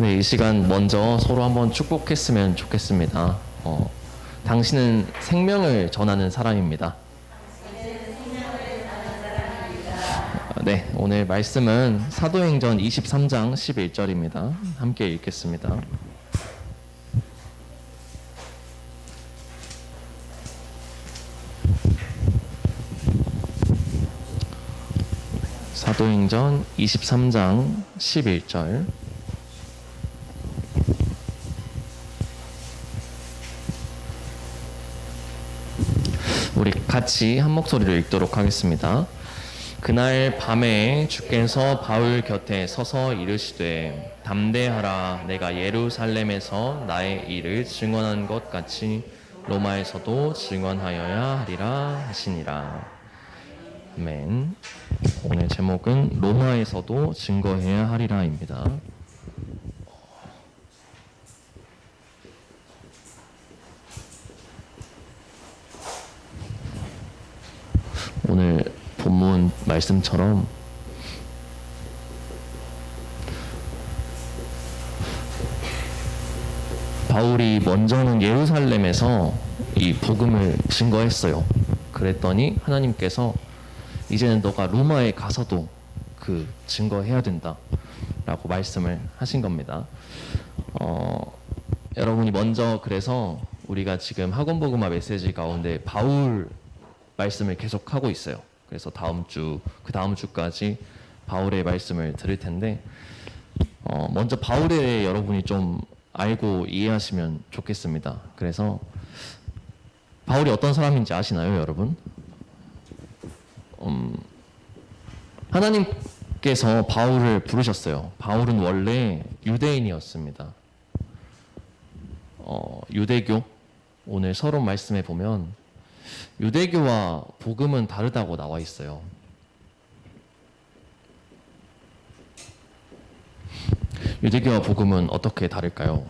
네, 이 시간 먼저 서로 한번 축복했으면 좋겠습니다. 어, 당신은 생명을 전하는 사람입니다. 어, 네, 오늘 말씀은 사도행전 23장 11절입니다. 함께 읽겠습니다. 사도행전 23장 11절 우리 같이 한 목소리로 읽도록 하겠습니다. 그날 밤에 주께서 바울 곁에 서서 이르시되 담대하라 내가 예루살렘에서 나의 일을 증언한 것 같이 로마에서도 증언하여야 하리라 하시니라. 아멘. 오늘 제목은 로마에서도 증거해야 하리라입니다. 오늘 본문 말씀처럼 바울이 먼저는 예루살렘에서 이 복음을 증거했어요. 그랬더니 하나님께서 이제는 너가 로마에 가서도 그 증거해야 된다라고 말씀을 하신 겁니다. 어, 여러분이 먼저 그래서 우리가 지금 학원 복음화 메시지 가운데 바울 말씀을 계속 하고 있어요. 그래서 다음 주, 그 다음 주까지 바울의 말씀을 들을 텐데, 어, 먼저 바울에 여러분이 좀 알고 이해하시면 좋겠습니다. 그래서 바울이 어떤 사람인지 아시나요, 여러분? 음, 하나님께서 바울을 부르셨어요. 바울은 원래 유대인이었습니다. 어, 유대교 오늘 서론 말씀에 보면 유대교와 복음은 다르다고 나와 있어요. 유대교와 복음은 어떻게 다를까요?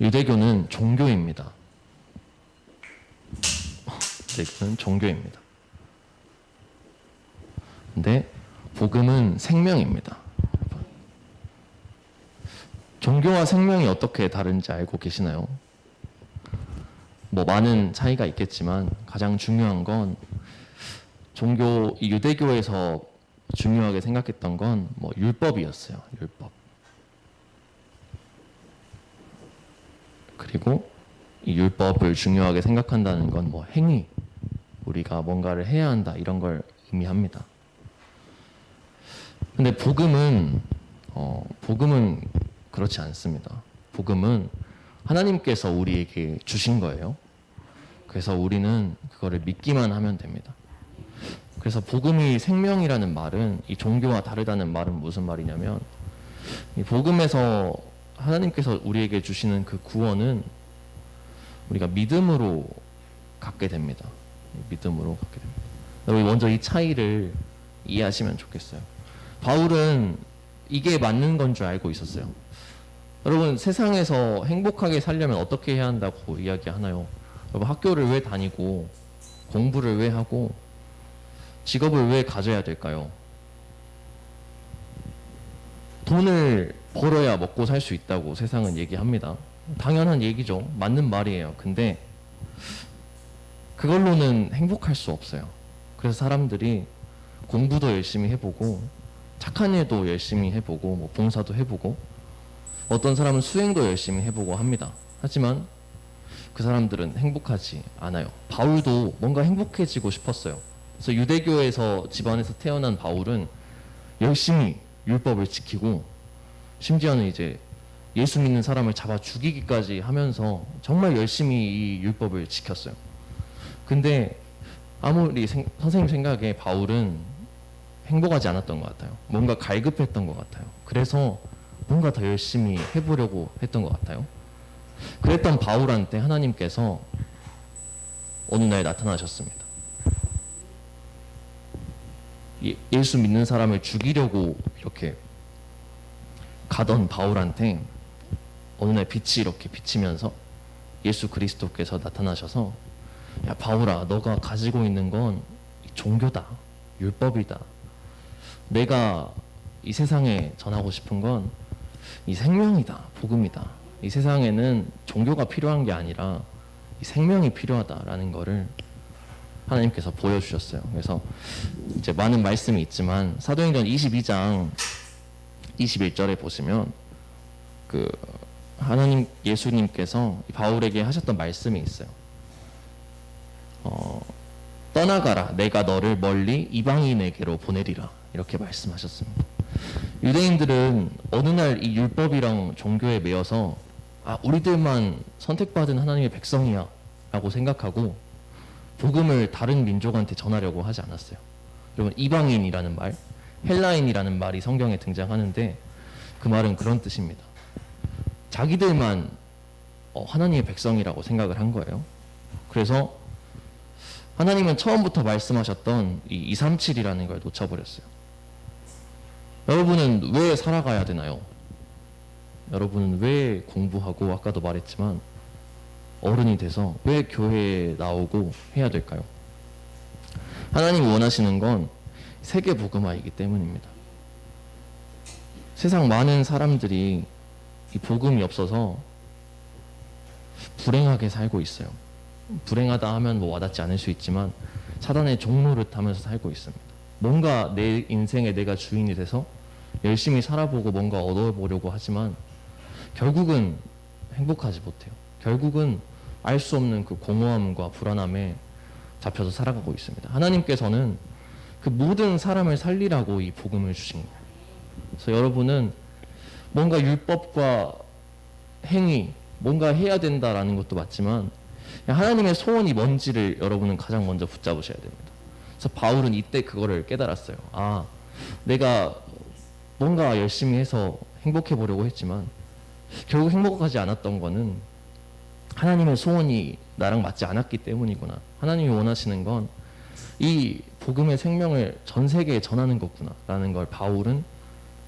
유대교는 종교입니다. 유대교는 종교입니다. 근데 복음은 생명입니다. 종교와 생명이 어떻게 다른지 알고 계시나요? 뭐 많은 차이가 있겠지만 가장 중요한 건 종교 이 유대교에서 중요하게 생각했던 건 뭐 율법이었어요. 율법. 그리고 이 율법을 중요하게 생각한다는 건 뭐 행위 우리가 뭔가를 해야 한다 이런 걸 의미합니다. 근데 복음은 어, 복음은 그렇지 않습니다. 복음은 하나님께서 우리에게 주신 거예요. 그래서 우리는 그거를 믿기만 하면 됩니다. 그래서 복음이 생명이라는 말은 이 종교와 다르다는 말은 무슨 말이냐면 이 복음에서 하나님께서 우리에게 주시는 그 구원은 우리가 믿음으로 갖게 됩니다. 믿음으로 갖게 됩니다. 우리 먼저 이 차이를 이해하시면 좋겠어요. 바울은 이게 맞는 건 줄 알고 있었어요. 여러분 세상에서 행복하게 살려면 어떻게 해야 한다고 이야기하나요? 여러분 학교를 왜 다니고 공부를 왜 하고 직업을 왜 가져야 될까요? 돈을 벌어야 먹고 살 수 있다고 세상은 얘기합니다. 당연한 얘기죠. 맞는 말이에요. 근데 그걸로는 행복할 수 없어요. 그래서 사람들이 공부도 열심히 해보고 착한 일도 열심히 해보고 뭐 봉사도 해보고 어떤 사람은 수행도 열심히 해보고 합니다. 하지만 그 사람들은 행복하지 않아요. 바울도 뭔가 행복해지고 싶었어요. 그래서 유대교에서 집안에서 태어난 바울은 열심히 율법을 지키고 심지어는 이제 예수 믿는 사람을 잡아 죽이기까지 하면서 정말 열심히 이 율법을 지켰어요. 근데 아무리 생, 선생님 생각에 바울은 행복하지 않았던 것 같아요. 뭔가 갈급했던 것 같아요. 그래서 뭔가 더 열심히 해보려고 했던 것 같아요. 그랬던 바울한테 하나님께서 어느 날 나타나셨습니다. 예, 예수 믿는 사람을 죽이려고 이렇게 가던 바울한테 어느 날 빛이 이렇게 비치면서 예수 그리스도께서 나타나셔서 야 바울아 너가 가지고 있는 건 종교다 율법이다 내가 이 세상에 전하고 싶은 건 이 생명이다, 복음이다. 이 세상에는 종교가 필요한 게 아니라 이 생명이 필요하다라는 거를 하나님께서 보여주셨어요. 그래서 이제 많은 말씀이 있지만 사도행전 22장 21절에 보시면 그 하나님 예수님께서 바울에게 하셨던 말씀이 있어요. 어, 떠나가라 내가 너를 멀리 이방인에게로 보내리라 이렇게 말씀하셨습니다. 유대인들은 어느 날 이 율법이랑 종교에 매여서 아 우리들만 선택받은 하나님의 백성이야라고 생각하고 복음을 다른 민족한테 전하려고 하지 않았어요. 여러분 이방인이라는 말, 헬라인이라는 말이 성경에 등장하는데 그 말은 그런 뜻입니다. 자기들만 어, 하나님의 백성이라고 생각을 한 거예요. 그래서 하나님은 처음부터 말씀하셨던 이 237이라는 걸 놓쳐버렸어요. 여러분은 왜 살아가야 되나요? 여러분은 왜 공부하고 아까도 말했지만 어른이 돼서 왜 교회에 나오고 해야 될까요? 하나님이 원하시는 건 세계 복음화이기 때문입니다. 세상 많은 사람들이 이 복음이 없어서 불행하게 살고 있어요. 불행하다 하면 뭐 와닿지 않을 수 있지만 사단의 종로를 타면서 살고 있습니다. 뭔가 내 인생에 내가 주인이 돼서 열심히 살아보고 뭔가 얻어보려고 하지만 결국은 행복하지 못해요. 결국은 알 수 없는 그 공허함과 불안함에 잡혀서 살아가고 있습니다. 하나님께서는 그 모든 사람을 살리라고 이 복음을 주신 거예요. 그래서 여러분은 뭔가 율법과 행위, 뭔가 해야 된다라는 것도 맞지만 하나님의 소원이 뭔지를 여러분은 가장 먼저 붙잡으셔야 됩니다. 그래서 바울은 이때 그거를 깨달았어요. 아, 내가 뭔가 열심히 해서 행복해 보려고 했지만 결국 행복하지 않았던 거는 하나님의 소원이 나랑 맞지 않았기 때문이구나. 하나님이 원하시는 건 이 복음의 생명을 전 세계에 전하는 거구나 라는 걸 바울은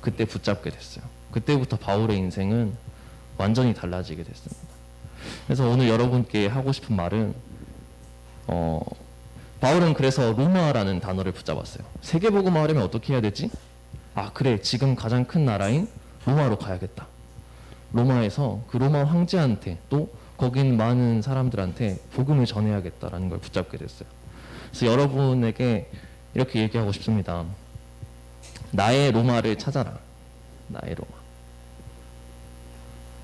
그때 붙잡게 됐어요. 그때부터 바울의 인생은 완전히 달라지게 됐습니다. 그래서 오늘 여러분께 하고 싶은 말은 어, 바울은 그래서 로마라는 단어를 붙잡았어요. 세계복음화 하려면 어떻게 해야 되지? 아 그래 지금 가장 큰 나라인 로마로 가야겠다. 로마에서 그 로마 황제한테 또 있는 많은 사람들한테 복음을 전해야겠다라는 걸 붙잡게 됐어요. 그래서 여러분에게 이렇게 얘기하고 싶습니다. 나의 로마를 찾아라. 나의 로마.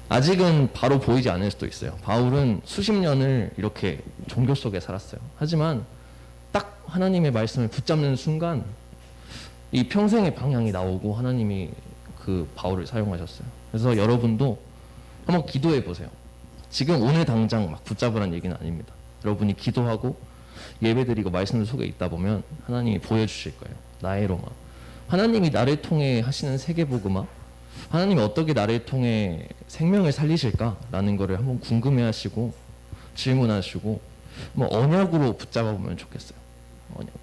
아직은 바로 보이지 않을 수도 있어요. 바울은 수십 년을 이렇게 종교 속에 살았어요. 하지만 딱 하나님의 말씀을 붙잡는 순간 이 평생의 방향이 나오고 하나님이 그 바울을 사용하셨어요. 그래서 여러분도 한번 기도해 보세요. 지금 오늘 당장 막 붙잡으란 얘기는 아닙니다. 여러분이 기도하고 예배드리고 말씀 속에 있다 보면 하나님이 보여주실 거예요. 나의 로마. 하나님이 나를 통해 하시는 세계복음화 하나님이 어떻게 나를 통해 생명을 살리실까라는 것을 한번 궁금해하시고 질문하시고 뭐 언약으로 붙잡아 보면 좋겠어요. 언약으로.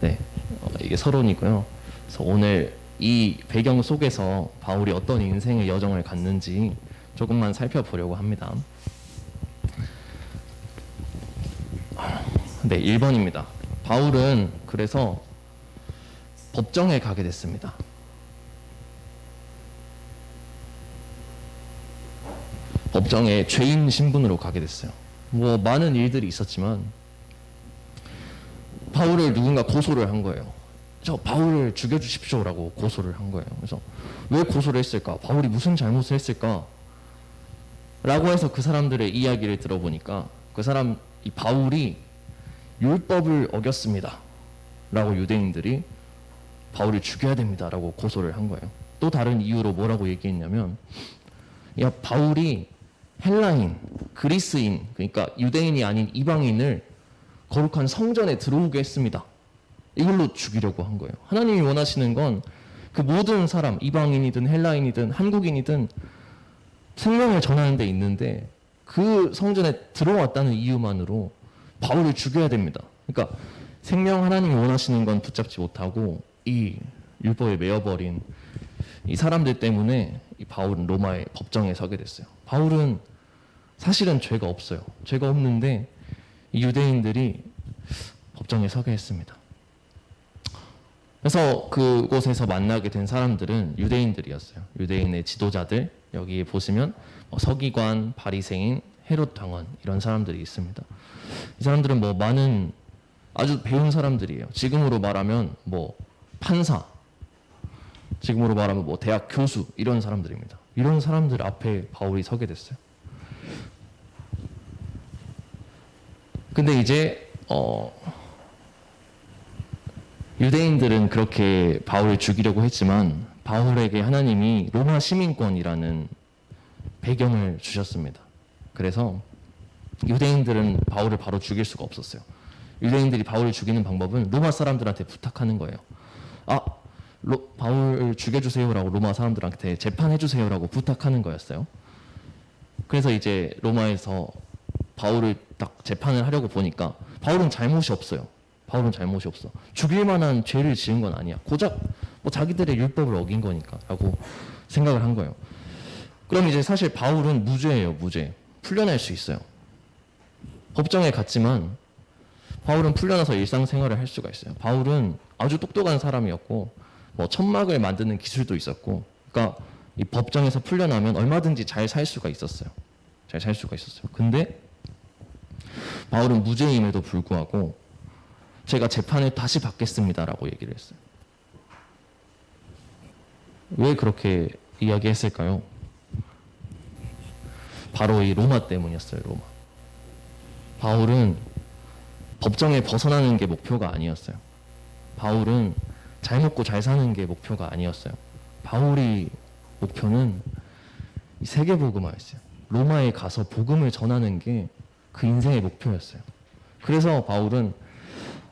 네, 어, 이게 서론이고요. 그래서 오늘 이 배경 속에서 바울이 어떤 인생의 여정을 갔는지 조금만 살펴보려고 합니다. 네, 1번입니다. 바울은 그래서 법정에 가게 됐습니다. 법정에 죄인 신분으로 가게 됐어요. 뭐 많은 일들이 있었지만 바울을 누군가 고소를 한 거예요. 저 바울을 죽여주십시오라고 고소를 한 거예요. 그래서 왜 고소를 했을까? 바울이 무슨 잘못을 했을까? 라고 해서 그 사람들의 이야기를 들어보니까 그 사람 이 바울이 율법을 어겼습니다. 라고 유대인들이 바울을 죽여야 됩니다 라고 고소를 한 거예요. 또 다른 이유로 뭐라고 얘기했냐면 야 바울이 헬라인, 그리스인 그러니까 유대인이 아닌 이방인을 거룩한 성전에 들어오게 했습니다. 이걸로 죽이려고 한 거예요. 하나님이 원하시는 건 그 모든 사람 이방인이든 헬라인이든 한국인이든 생명을 전하는 데 있는데 그 성전에 들어왔다는 이유만으로 바울을 죽여야 됩니다. 그러니까 생명 하나님이 원하시는 건 붙잡지 못하고 이 율법에 매여버린 이 사람들 때문에 이 바울은 로마의 법정에 서게 됐어요. 바울은 사실은 죄가 없어요. 죄가 없는데 이 유대인들이 법정에 서게 했습니다. 그래서 그곳에서 만나게 된 사람들은 유대인들이었어요. 유대인의 지도자들 여기 보시면 뭐 서기관, 바리새인, 헤롯 당원 이런 사람들이 있습니다. 이 사람들은 뭐 많은 아주 배운 사람들이에요. 지금으로 말하면 뭐 판사, 지금으로 말하면 뭐 대학 교수 이런 사람들입니다. 이런 사람들 앞에 바울이 서게 됐어요. 근데 이제 어 유대인들은 그렇게 바울을 죽이려고 했지만 바울에게 하나님이 로마 시민권이라는 배경을 주셨습니다. 그래서 유대인들은 바울을 바로 죽일 수가 없었어요. 유대인들이 바울을 죽이는 방법은 로마 사람들한테 부탁하는 거예요. 아, 로, 바울을 죽여주세요라고 로마 사람들한테 재판해주세요라고 부탁하는 거였어요. 그래서 이제 로마에서 바울을 딱 재판을 하려고 보니까 바울은 잘못이 없어요. 바울은 잘못이 없어. 죽일 만한 죄를 지은 건 아니야. 고작 뭐 자기들의 율법을 어긴 거니까라고 생각을 한 거예요. 그럼 이제 사실 바울은 무죄예요, 무죄. 풀려날 수 있어요. 법정에 갔지만 바울은 풀려나서 일상생활을 할 수가 있어요. 바울은 아주 똑똑한 사람이었고 뭐 천막을 만드는 기술도 있었고, 그러니까 이 법정에서 풀려나면 얼마든지 잘 살 수가 있었어요. 잘 살 수가 있었어요. 근데 바울은 무죄임에도 불구하고 제가 재판을 다시 받겠습니다라고 얘기를 했어요. 왜 그렇게 이야기했을까요? 바로 이 로마 때문이었어요, 로마. 바울은 법정에 벗어나는 게 목표가 아니었어요. 바울은 잘 먹고 잘 사는 게 목표가 아니었어요. 바울이 목표는 이 세계 복음화였어요. 로마에 가서 복음을 전하는 게 그 인생의 목표였어요. 그래서 바울은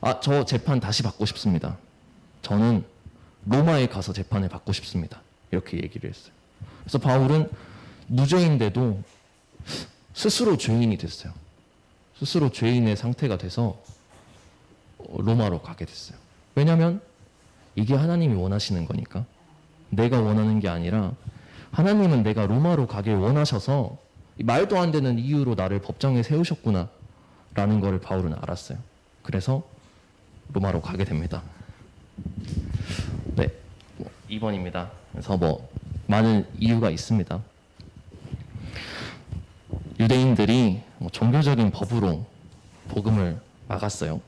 아, 저 재판 다시 받고 싶습니다. 저는 로마에 가서 재판을 받고 싶습니다. 이렇게 얘기를 했어요. 그래서 바울은 무죄인데도 스스로 죄인이 됐어요. 스스로 죄인의 상태가 돼서 로마로 가게 됐어요. 왜냐하면 이게 하나님이 원하시는 거니까. 내가 원하는 게 아니라 하나님은 내가 로마로 가길 원하셔서 이 말도 안 되는 이유로 나를 법정에 세우셨구나 라는 것을 바울은 알았어요. 그래서 로마로 가게 됩니다. 네, 뭐 2번입니다. 그래서 뭐 많은 이유가 있습니다. 유대인들이 뭐 종교적인 법으로 복음을 막았어요.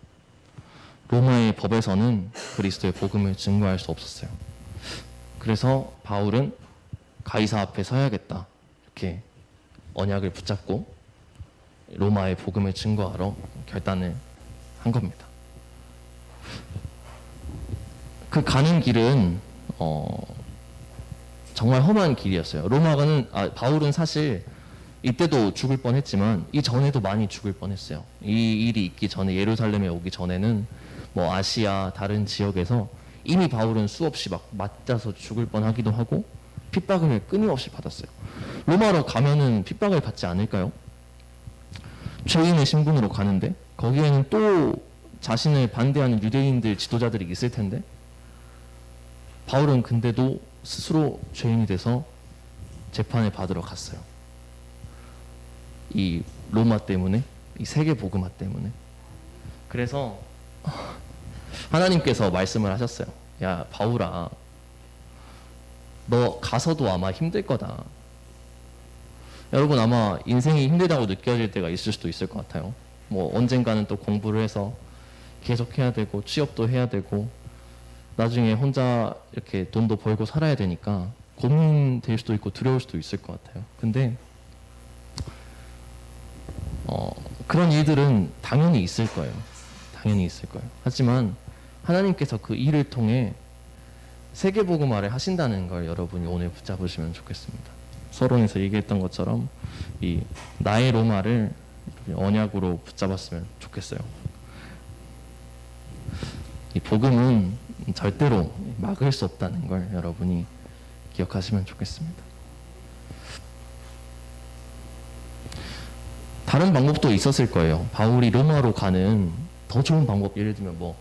로마의 법에서는 그리스도의 복음을 증거할 수 없었어요. 그래서 바울은 가이사 앞에 서야겠다. 이렇게 언약을 붙잡고 로마의 복음을 증거하러 결단을 한 겁니다. 그 가는 길은 어, 정말 험한 길이었어요. 로마가는 아, 바울은 사실 이때도 죽을 뻔했지만 이 전에도 많이 죽을 뻔했어요. 이 일이 있기 전에 예루살렘에 오기 전에는 뭐 아시아 다른 지역에서 이미 바울은 수없이 막 맞아서 죽을 뻔하기도 하고 핍박을 끊임없이 받았어요. 로마로 가면은 핍박을 받지 않을까요? 죄인의 신분으로 가는데 거기에는 또 자신을 반대하는 유대인들 지도자들이 있을 텐데 바울은 근데도 스스로 죄인이 돼서 재판을 받으러 갔어요. 이 로마 때문에, 이 세계 복음화 때문에. 그래서 하나님께서 말씀을 하셨어요. 야, 바울아, 너 가서도 아마 힘들 거다. 여러분 아마 인생이 힘들다고 느껴질 때가 있을 수도 있을 것 같아요. 뭐 언젠가는 또 공부를 해서 계속 해야 되고 취업도 해야 되고 나중에 혼자 이렇게 돈도 벌고 살아야 되니까 고민될 수도 있고 두려울 수도 있을 것 같아요. 근데 어, 그런 일들은 당연히 있을 거예요. 당연히 있을 거예요. 하지만 하나님께서 그 일을 통해 세계복음화를 하신다는 걸 여러분이 오늘 붙잡으시면 좋겠습니다. 서론에서 얘기했던 것처럼 이 나의 로마를 언약으로 붙잡았으면 좋겠어요. 이 복음은 절대로 막을 수 없다는 걸 여러분이 기억하시면 좋겠습니다. 다른 방법도 있었을 거예요. 바울이 로마로 가는 더 좋은 방법, 예를 들면 뭐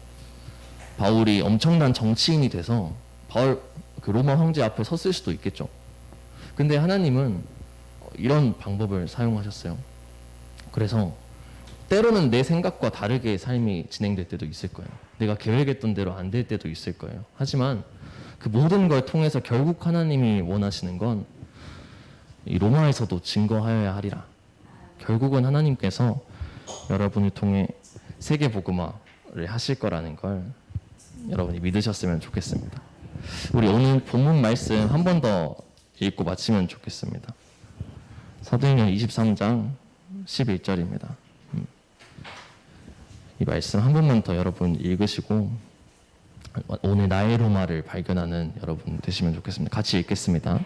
바울이 엄청난 정치인이 돼서 바울 그 로마 황제 앞에 섰을 수도 있겠죠. 근데 하나님은 이런 방법을 사용하셨어요. 그래서 때로는 내 생각과 다르게 삶이 진행될 때도 있을 거예요. 내가 계획했던 대로 안 될 때도 있을 거예요. 하지만 그 모든 걸 통해서 결국 하나님이 원하시는 건 이 로마에서도 증거하여야 하리라. 결국은 하나님께서 여러분을 통해 세계 복음화를 하실 거라는 걸 여러분이 믿으셨으면 좋겠습니다. 우리 오늘 본문 말씀 한 번 더 읽고 마치면 좋겠습니다. 사도행전 23장 11절입니다. 음. 이 말씀 한 번만 더 여러분 읽으시고 오늘 나의 로마를 발견하는 여러분 되시면 좋겠습니다. 같이 읽겠습니다.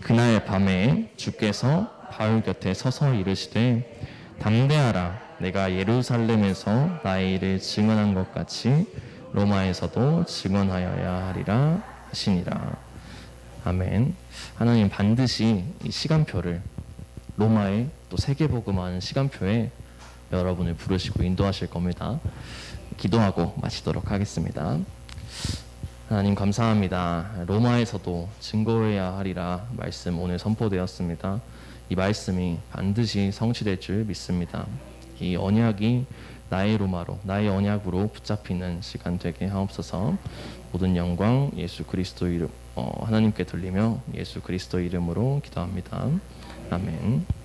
그날 밤에 주께서 바울 곁에 서서 이르시되 담대하라 내가 예루살렘에서 나의 일을 증언한 것 같이 로마에서도 증언하여야 하리라 하시니라. 아멘. 하나님 반드시 이 시간표를 로마의 또 세계복음하는 시간표에 여러분을 부르시고 인도하실 겁니다. 기도하고 마치도록 하겠습니다. 하나님 감사합니다. 로마에서도 증거해야 하리라 말씀 오늘 선포되었습니다. 이 말씀이 반드시 성취될 줄 믿습니다. 이 언약이 나의 로마로 나의 언약으로 붙잡히는 시간 되게 하옵소서. 모든 영광 예수 그리스도 이름 어, 하나님께 돌리며 예수 그리스도 이름으로 기도합니다. 아멘.